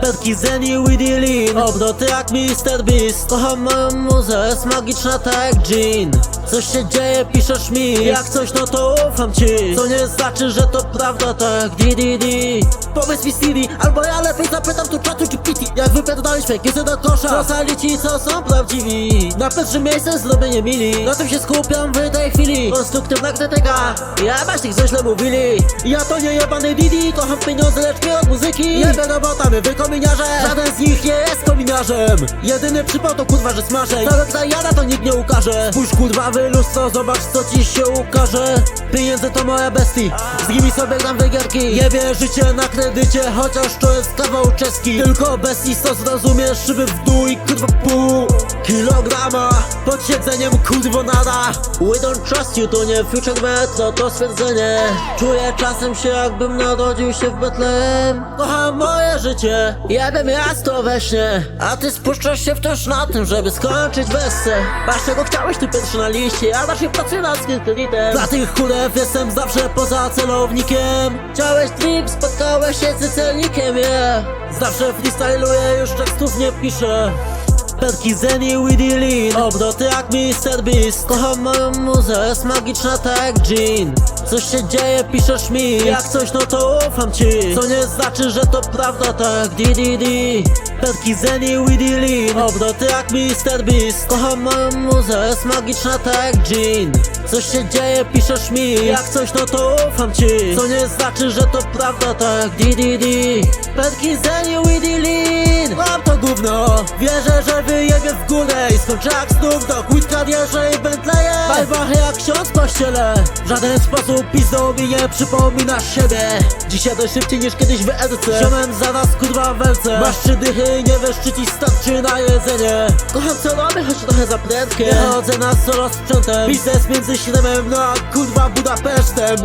Perki Zeni, Weedy Lean Obroty jak Mr. Beast Kocham moją muzę, jest magiczna tak jak Jean Coś się dzieje, piszesz mi Jak coś, no to ufam ci. Co nie znaczy, że to prawda tak DDD Powiedz mi Stevie, albo ja lepiej zapytam tu czatu pity Jak wypierdolisz fake do kosza Zostali ci, co są prawdziwi. Na pierwszym miejscu zrobienie mili. Na tym się skupiam w tej chwili. Konstruktywna krytyka. Ja masz tych, co źle mówili. Ja to nie jebany Didi Kocham pieniądze, lecz nie od muzyki. Jebę robota, my wy kominiarze Żaden z nich nie jest kominiarzem. Jedyny przypał to kurwa, że smażę. Całego jada to nikt nie ukaże. Spójrz kurwa w lustro, zobacz co ci się ukaże. Pieniądze to moja bestii. Z nimi sobie gram wygierki Jebie życie na kredycie, chociaż to jest kawał czeski. Tylko bestii co zrozumiesz, szyby w dół i kurwa pół Kilograma. Pod siedzeniem kurwo nada. We don't trust you to nie future metro, to stwierdzenie. Czuję czasem się jakbym narodził się w Betlejem Kocham moje życie, jebie miasto we śnie. A ty spuszczasz się wciąż na tym, żeby skończyć wesce Masz czego chciałeś ty pierwszy na liście, ja właśnie pracuję nad skryptylitem Dla tych kulew jestem zawsze poza celownikiem. Chciałeś trip, spotkałeś się z celnikiem, yeah. Zawsze freestyluję, już tekstów nie piszę Perki Zeni, Lean Obroty jak Mr. Beast. Kocham moją muzę, jest magiczna tak jak Jean. Coś się dzieje, piszesz mi. Jak coś, no to ufam ci. Co nie znaczy, że to prawda tak. DDD Perki Zeni, Lean Obroty jak Mr. Beast. Kocham moją muzę, jest magiczna tak jak Jean. Coś się dzieje, piszesz mi. Jak coś, no to ufam ci. Co nie znaczy, że to prawda tak. DDD Perki Zeni, to gówno. Wierzę, że wyjebie w górę I skończę jak Snoop Dogg Weed karierze i Bentleye Bajbach jak ksiądz w W żaden sposób pizdą mi nie przypominasz siebie. Dzisiaj to szybciej niż kiedyś w Edce Ziomem zaraz kurwa w welce Masz trzy dychy nie wiesz czy ci starczy na jedzenie. Kocham co robię, choć trochę za prędkie. Nie chodzę na solo sprzętem. Biznes między Śremem no a kurwa Budapesztem